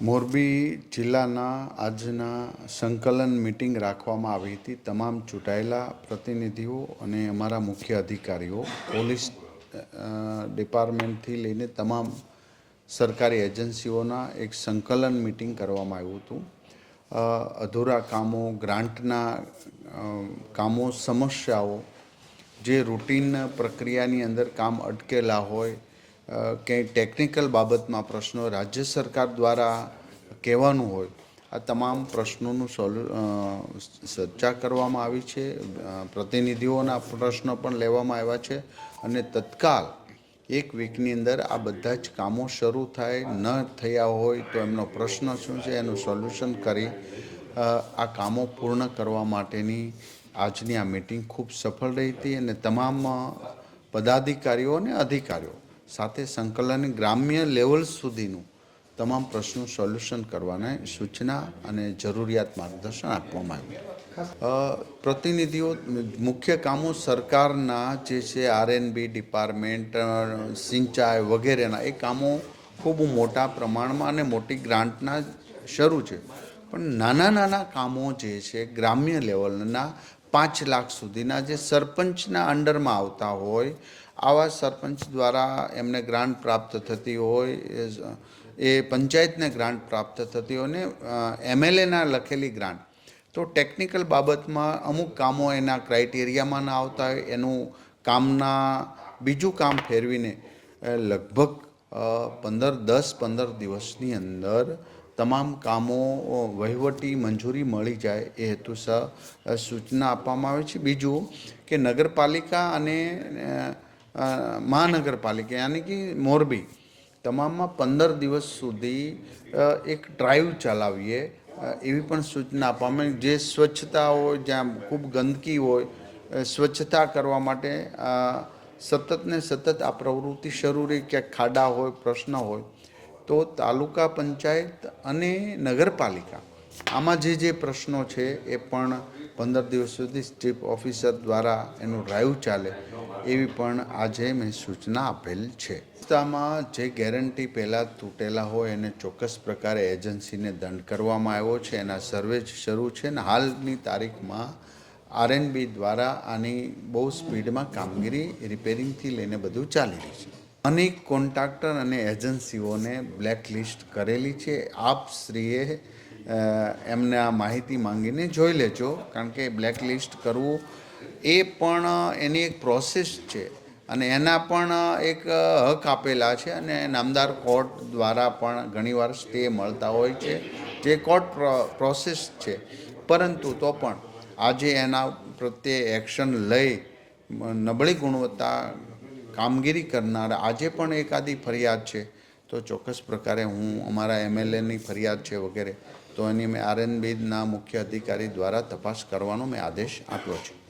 મોરબી જિલ્લાના આજના સંકલન મિટિંગ રાખવામાં આવી હતી. તમામ ચૂંટાયેલા પ્રતિનિધિઓ અને અમારા મુખ્ય અધિકારીઓ, પોલીસ ડિપાર્ટમેન્ટથી લઈને તમામ સરકારી એજન્સીઓના એક સંકલન મિટિંગ કરવામાં આવ્યું હતું. અધૂરા કામો, ગ્રાન્ટના કામો, સમસ્યાઓ, જે રૂટીન પ્રક્રિયાની અંદર કામ અટકેલા હોય ક્યાંય ટેકનિકલ બાબતમાં પ્રશ્નો રાજ્ય સરકાર દ્વારા કહેવાનું હોય, આ તમામ પ્રશ્નોનું સોલ્યુ ચર્ચા કરવામાં આવી છે. પ્રતિનિધિઓના પ્રશ્નો પણ લેવામાં આવ્યા છે અને તત્કાલ એક વીકની અંદર આ બધા જ કામો શરૂ થાય, ન થયા હોય તો એમનો પ્રશ્ન શું છે એનું સોલ્યુશન કરી આ કામો પૂર્ણ કરવા માટેની આજની આ મિટિંગ ખૂબ સફળ રહી હતી અને તમામ પદાધિકારીઓ અને અધિકારીઓ સાથે સંકલન ગ્રામ્ય લેવલ સુધીનું તમામ પ્રશ્નો સોલ્યુશન કરવાને સૂચના અને જરૂરિયાત માર્ગદર્શન આપવામાં આવ્યું. પ્રતિનિધિઓ, મુખ્ય કામો સરકારના જે છે આરએનબી ડિપાર્ટમેન્ટ સિંચાઈ વગેરેના, એ કામો ખૂબ મોટા પ્રમાણમાં અને મોટી ગ્રાન્ટના શરૂ છે. પણ નાના નાના કામો જે છે ગ્રામ્ય લેવલના પાંચ લાખ સુધીના જે સરપંચના અંડરમાં આવતા હોય, આવા સરપંચ દ્વારા એમને ગ્રાન્ટ પ્રાપ્ત થતી હોય, એ પંચાયતને ગ્રાન્ટ પ્રાપ્ત થતી હોય ને એમએલએના લખેલી ગ્રાન્ટ. તો ટેકનિકલ બાબતમાં અમુક કામો એના ક્રાઇટેરિયામાં ના આવતા હોય, એનું કામના બીજું કામ ફેરવીને લગભગ પંદર, દસ, પંદર દિવસની અંદર તમામ કામો વહીવટી મંજૂરી મળી જાય એ હેતુસર સૂચના આપવામાં આવે છે. બીજું કે નગરપાલિકા અને મહાનગરપાલિકા યાની કે મોરબી તમામમાં પંદર દિવસ સુધી એક ડ્રાઈવ ચલાવીએ એવી પણ સૂચના આપવામાં જે સ્વચ્છતા હોય, જ્યાં ખૂબ ગંદકી હોય સ્વચ્છતા કરવા માટે સતત ને સતત આ પ્રવૃત્તિ શરૂ રહી. ક્યાંક ખાડા હોય, પ્રશ્ન હોય તો તાલુકા પંચાયત અને નગરપાલિકા. આમાં જે જે પ્રશ્નો છે એ પણ પંદર દિવસ સુધી ચીફ ઓફિસર દ્વારા એનું ડ્રાઈવ ચાલે, એવી પણ આજે મેં સૂચના આપેલ છે. રસ્તામાં જે ગેરંટી પહેલાં તૂટેલા હોય એને ચોક્કસ પ્રકારે એજન્સીને દંડ કરવામાં આવ્યો છે. એના સર્વે શરૂ છે ને હાલની તારીખમાં આરએનબી દ્વારા આની બહુ સ્પીડમાં કામગીરી રિપેરિંગથી લઈને બધું ચાલી રહ્યું છે. અનેક કોન્ટ્રાક્ટર અને એજન્સીઓને બ્લેકલિસ્ટ કરેલી છે. આપ શ્રીએ એમને આ માહિતી માંગીને જોઈ લેજો, કારણ કે બ્લેકલિસ્ટ કરવું એ પણ એની એક પ્રોસેસ છે અને એના પણ એક હક આપેલા છે અને નામદાર કોર્ટ દ્વારા પણ ઘણીવાર સ્ટે મળતા હોય છે, જે કોર્ટ પ્રોસેસ છે. પરંતુ તો પણ આજે એના પ્રત્યે એક્શન લઈ નબળી ગુણવત્તા કામગીરી કરનાર આજે પણ એકાદી ફરિયાદ છે. તો ચોક્કસ પ્રકારે હું અમારા એમએલએની ફરિયાદ છે વગેરે, તો એની મેં આરએનબીના મુખ્ય અધિકારી દ્વારા તપાસ કરવાનો મેં આદેશ આપ્યો છે.